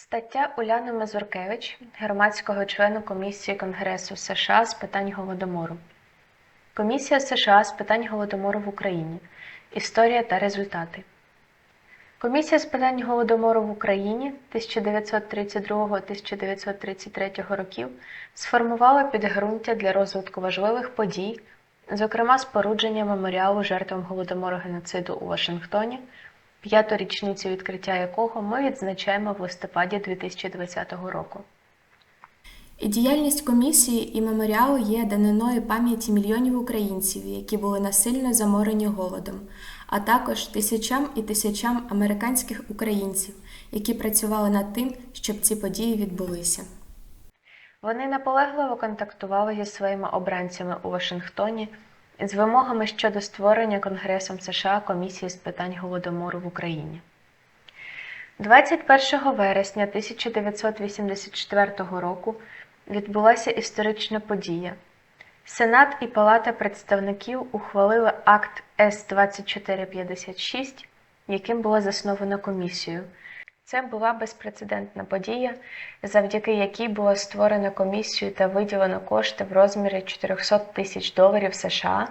Стаття Уляни Мазуркевич, громадського члена Комісії Конгресу США з питань Голодомору. Комісія США з питань Голодомору в Україні. Історія та результати. Комісія з питань Голодомору в Україні 1932-1933 років сформувала підґрунтя для розвитку важливих подій, зокрема спорудження меморіалу жертвам Голодомору геноциду у Вашингтоні, п'яту річницю відкриття якого ми відзначаємо в листопаді 2020 року. І діяльність комісії і меморіалу є даниною пам'яті мільйонів українців, які були насильно заморені голодом, а також тисячам і тисячам американських українців, які працювали над тим, щоб ці події відбулися. Вони наполегливо контактували зі своїми обранцями у Вашингтоні з вимогами щодо створення Конгресом США комісії з питань голодомору в Україні. 21 вересня 1984 року відбулася історична подія. Сенат і Палата представників ухвалили акт С-2456, яким було засновано комісію. Це була безпрецедентна подія, завдяки якій було створено комісію та виділено кошти в розмірі 400 тисяч доларів США,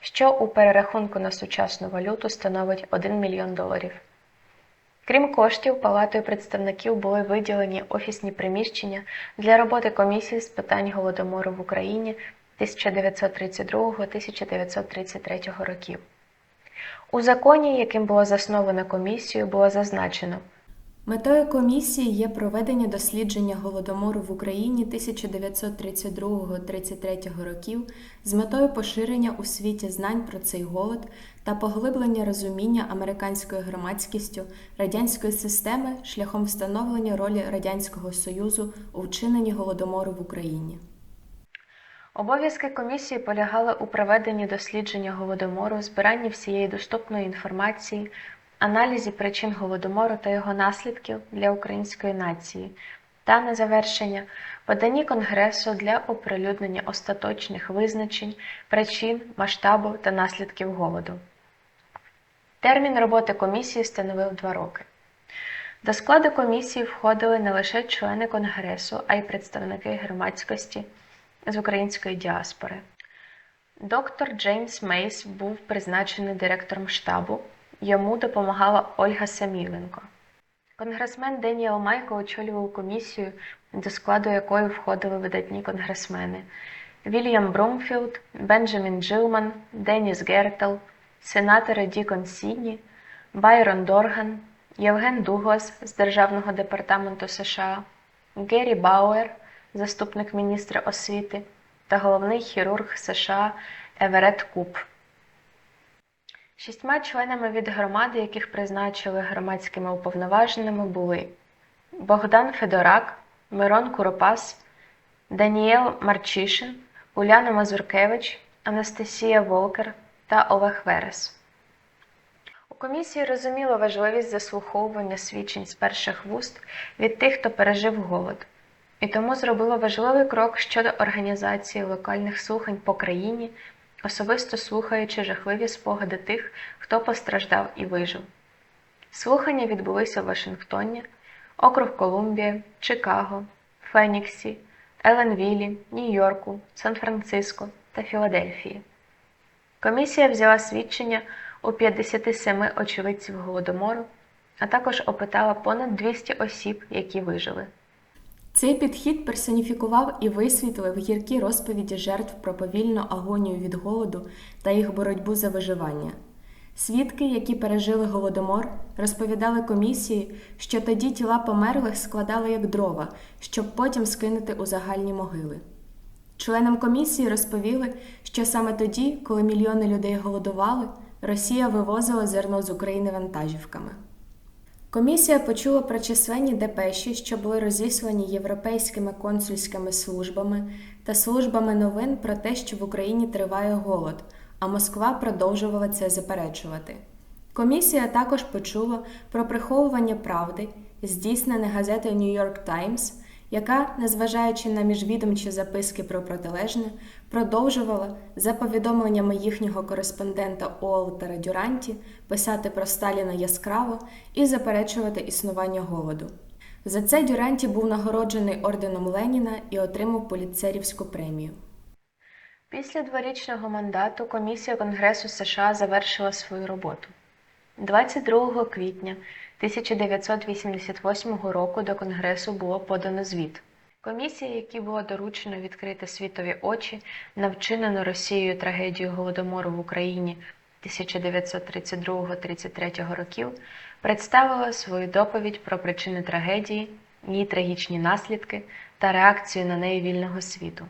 що у перерахунку на сучасну валюту становить 1 мільйон доларів. Крім коштів, Палатою представників були виділені офісні приміщення для роботи комісії з питань голодомору в Україні 1932-1933 років. У законі, яким було засновано комісію, було зазначено. Метою комісії є проведення дослідження голодомору в Україні 1932-33 років з метою поширення у світі знань про цей голод та поглиблення розуміння американською громадськістю радянської системи шляхом встановлення ролі Радянського Союзу у вчиненні голодомору в Україні. Обов'язки комісії полягали у проведенні дослідження голодомору, збиранні всієї доступної інформації, аналізі причин голодомору та його наслідків для української нації, та на завершення поданні Конгресу для оприлюднення остаточних визначень, причин, масштабу та наслідків голоду. Термін роботи комісії становив два роки. До складу комісії входили не лише члени Конгресу, а й представники громадськості з української діаспори. Доктор Джеймс Мейс був призначений директором штабу. Йому допомагала Ольга Саміленко. Конгресмен Деніел Майко очолював комісію, до складу якої входили видатні конгресмени Вільям Брумфілд, Бенджамін Джилман, Деніс Гертел, сенатори Дікон Сідні, Байрон Дорган, Євген Дуглас з Державного департаменту США, Геррі Бауер, заступник міністра освіти, та головний хірург США Еверет Куп. Шістьма членами від громади, яких призначили громадськими уповноваженими, були Богдан Федорак, Мирон Куропас, Даніел Марчишин, Уляна Мазуркевич, Анастасія Волкер та Олег Верес. У комісії розуміло важливість заслуховування свідчень з перших вуст від тих, хто пережив голод, і тому зробило важливий крок щодо організації локальних слухань по країні особисто слухаючи жахливі спогади тих, хто постраждав і вижив. Слухання відбулися в Вашингтоні, округ Колумбія, Чикаго, Феніксі, Еленвілі, Нью-Йорку, Сан-Франциско та Філадельфії. Комісія взяла свідчення у 57 очевидців голодомору, а також опитала понад 200 осіб, які вижили. Цей підхід персоніфікував і висвітлив гіркі розповіді жертв про повільну агонію від голоду та їх боротьбу за виживання. Свідки, які пережили голодомор, розповідали комісії, що тоді тіла померлих складали як дрова, щоб потім скинути у загальні могили. Членам комісії розповіли, що саме тоді, коли мільйони людей голодували, Росія вивозила зерно з України вантажівками. Комісія почула про численні депеші, що були розіслані європейськими консульськими службами та службами новин про те, що в Україні триває голод, а Москва продовжувала це заперечувати. Комісія також почула про приховування правди, здійснене газетою New York Times, яка, незважаючи на міжвідомчі записки про протилежне, продовжувала, за повідомленнями їхнього кореспондента Уолтера Дюранті, писати про Сталіна яскраво і заперечувати існування голоду. За це Дюранті був нагороджений орденом Леніна і отримав поліцерівську премію. Після дворічного мандату комісія Конгресу США завершила свою роботу. 22 квітня 1988 року до Конгресу було подано звіт. Комісія, якій було доручено відкрити світові очі на вчинену Росією трагедію Голодомору в Україні 1932-33 років, представила свою доповідь про причини трагедії, її трагічні наслідки та реакцію на неї вільного світу.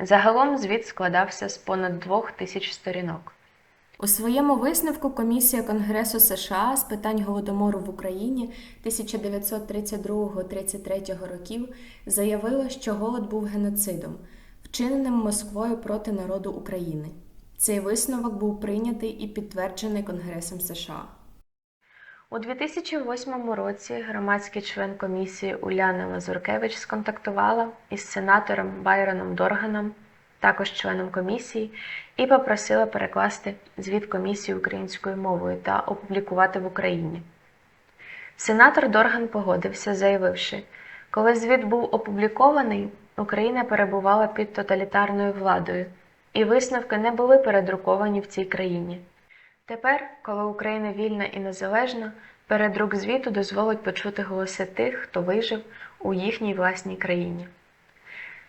Загалом звіт складався з понад двох тисяч сторінок. У своєму висновку Комісія Конгресу США з питань голодомору в Україні 1932-33 років заявила, що голод був геноцидом, вчиненим Москвою проти народу України. Цей висновок був прийнятий і підтверджений Конгресом США. У 2008 році громадський член комісії Уляна Лазуркевич сконтактувала із сенатором Байроном Дорганом, також членом комісії, і попросила перекласти звіт комісії українською мовою та опублікувати в Україні. Сенатор Дорган погодився, заявивши, коли звіт був опублікований, Україна перебувала під тоталітарною владою, і висновки не були передруковані в цій країні. Тепер, коли Україна вільна і незалежна, передрук звіту дозволить почути голоси тих, хто вижив у їхній власній країні.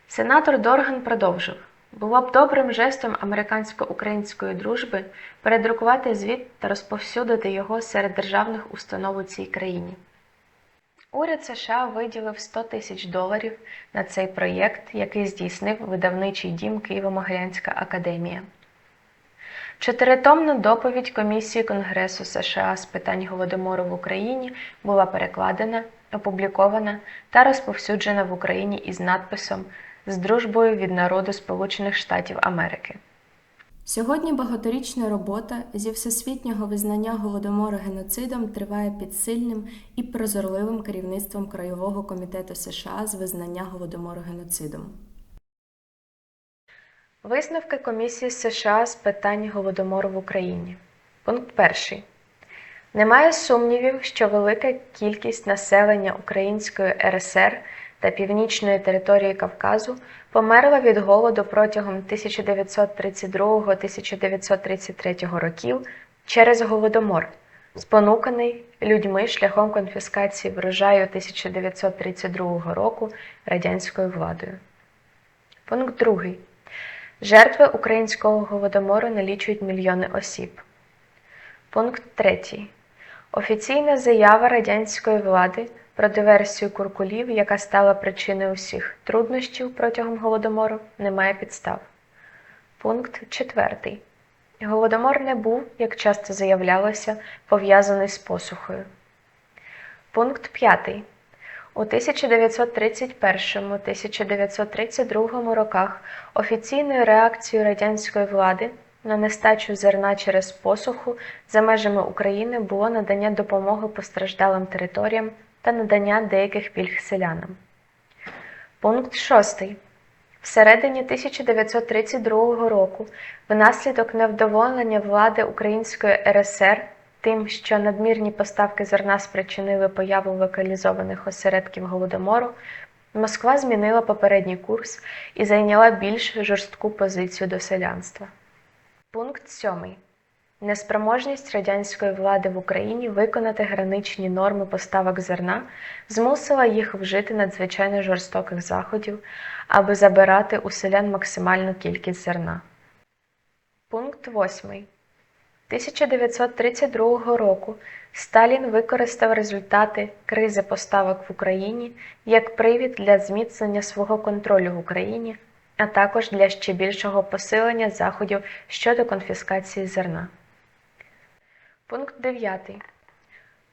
Сенатор Дорган продовжив: було б добрим жестом американсько-української дружби передрукувати звіт та розповсюдити його серед державних установ у цій країні. Уряд США виділив 100 тисяч доларів на цей проєкт, який здійснив видавничий дім Києво-Могилянська академія. Чотиритомна доповідь Комісії Конгресу США з питань голодомору в Україні була перекладена, опублікована та розповсюджена в Україні із надписом з дружбою від народу Сполучених Штатів Америки. Сьогодні багаторічна робота зі всесвітнього визнання голодомору геноцидом триває під сильним і прозорливим керівництвом Краєвого комітету США з визнання голодомору геноцидом. Висновки Комісії США з питань голодомору в Україні. Пункт перший. Немає сумнівів, що велика кількість населення Української РСР та північної території Кавказу померла від голоду протягом 1932-1933 років через голодомор, спонуканий людьми шляхом конфіскації врожаю 1932 року радянською владою. Пункт другий. Жертви українського голодомору налічують мільйони осіб. Пункт 3. Офіційна заява радянської влади про диверсію куркулів, яка стала причиною усіх труднощів протягом голодомору, не має підстав. Пункт 4. Голодомор не був, як часто заявлялося, пов'язаний з посухою. Пункт 5. У 1931-1932 роках офіційною реакцією радянської влади на нестачу зерна через посуху за межами України було надання допомоги постраждалим територіям та надання деяких пільг селянам. Пункт 6. Всередині 1932 року, внаслідок невдоволення влади Української РСР тим, що надмірні поставки зерна спричинили появу локалізованих осередків голодомору, Москва змінила попередній курс і зайняла більш жорстку позицію до селянства. Пункт 7. Неспроможність радянської влади в Україні виконати граничні норми поставок зерна змусила їх вжити надзвичайно жорстоких заходів, аби забирати у селян максимальну кількість зерна. Пункт 8. 1932 року Сталін використав результати кризи поставок в Україні як привід для зміцнення свого контролю в Україні, а також для ще більшого посилення заходів щодо конфіскації зерна. Пункт 9.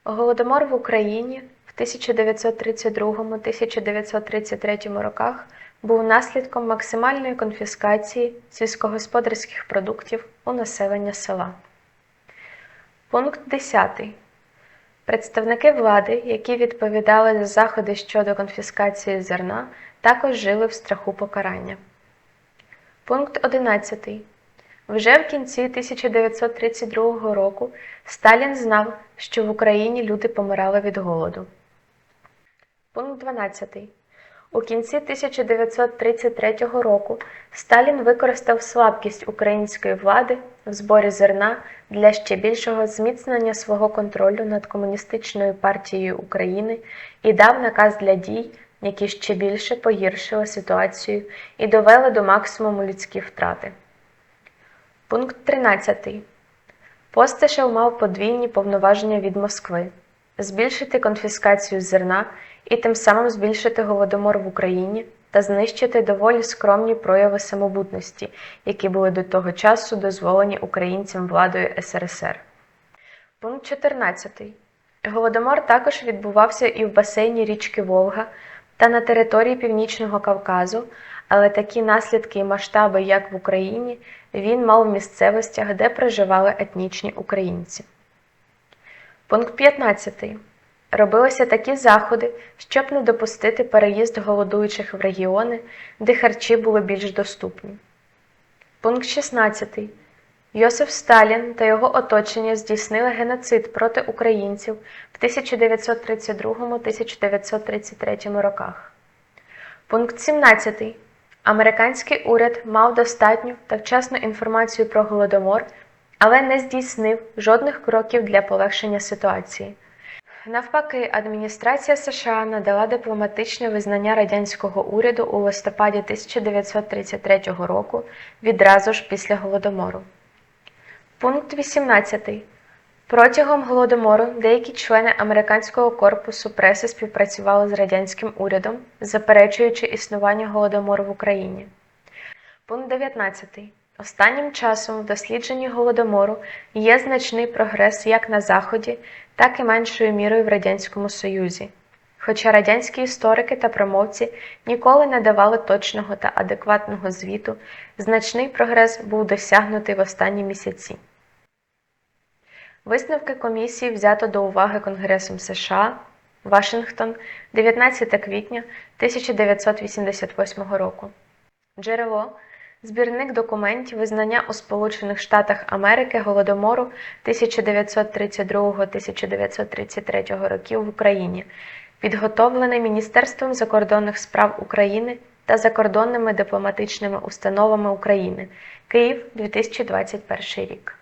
Голодомор в Україні в 1932-1933 роках був наслідком максимальної конфіскації сільськогосподарських продуктів у населення села. Пункт 10. Представники влади, які відповідали за заходи щодо конфіскації зерна, також жили в страху покарання. Пункт 11. Вже в кінці 1932 року Сталін знав, що в Україні люди помирали від голоду. Пункт 12. У кінці 1933 року Сталін використав слабкість української влади в зборі зерна для ще більшого зміцнення свого контролю над Комуністичною партією України і дав наказ для дій, які ще більше погіршили ситуацію і довели до максимуму людські втрати. Пункт 13. Постишев мав подвійні повноваження від Москви збільшити конфіскацію зерна і тим самим збільшити голодомор в Україні та знищити доволі скромні прояви самобутності, які були до того часу дозволені українцям владою СРСР. Пункт 14. Голодомор також відбувався і в басейні річки Волга та на території Північного Кавказу, але такі наслідки і масштаби, як в Україні, він мав в місцевостях, де проживали етнічні українці. Пункт 15. Робилися такі заходи, щоб не допустити переїзд голодуючих в регіони, де харчі були більш доступні. Пункт 16. Йосиф Сталін та його оточення здійснили геноцид проти українців в 1932-1933 роках. Пункт 17. Американський уряд мав достатню та вчасну інформацію про голодомор, але не здійснив жодних кроків для полегшення ситуації. Навпаки, адміністрація США надала дипломатичне визнання радянського уряду у листопаді 1933 року відразу ж після голодомору. Пункт 18. Протягом голодомору деякі члени американського корпусу преси співпрацювали з радянським урядом, заперечуючи існування голодомору в Україні. Пункт 19. Останнім часом в дослідженні голодомору є значний прогрес як на Заході, так і меншою мірою в Радянському Союзі. Хоча радянські історики та промовці ніколи не давали точного та адекватного звіту, значний прогрес був досягнутий в останні місяці. Висновки комісії взято до уваги Конгресом США, Вашингтон, 19 квітня 1988 року. Джерело Збірник документів визнання у Сполучених Штатах Америки Голодомору 1932-1933 років в Україні, підготовлений Міністерством закордонних справ України та закордонними дипломатичними установами України. Київ, 2021 рік.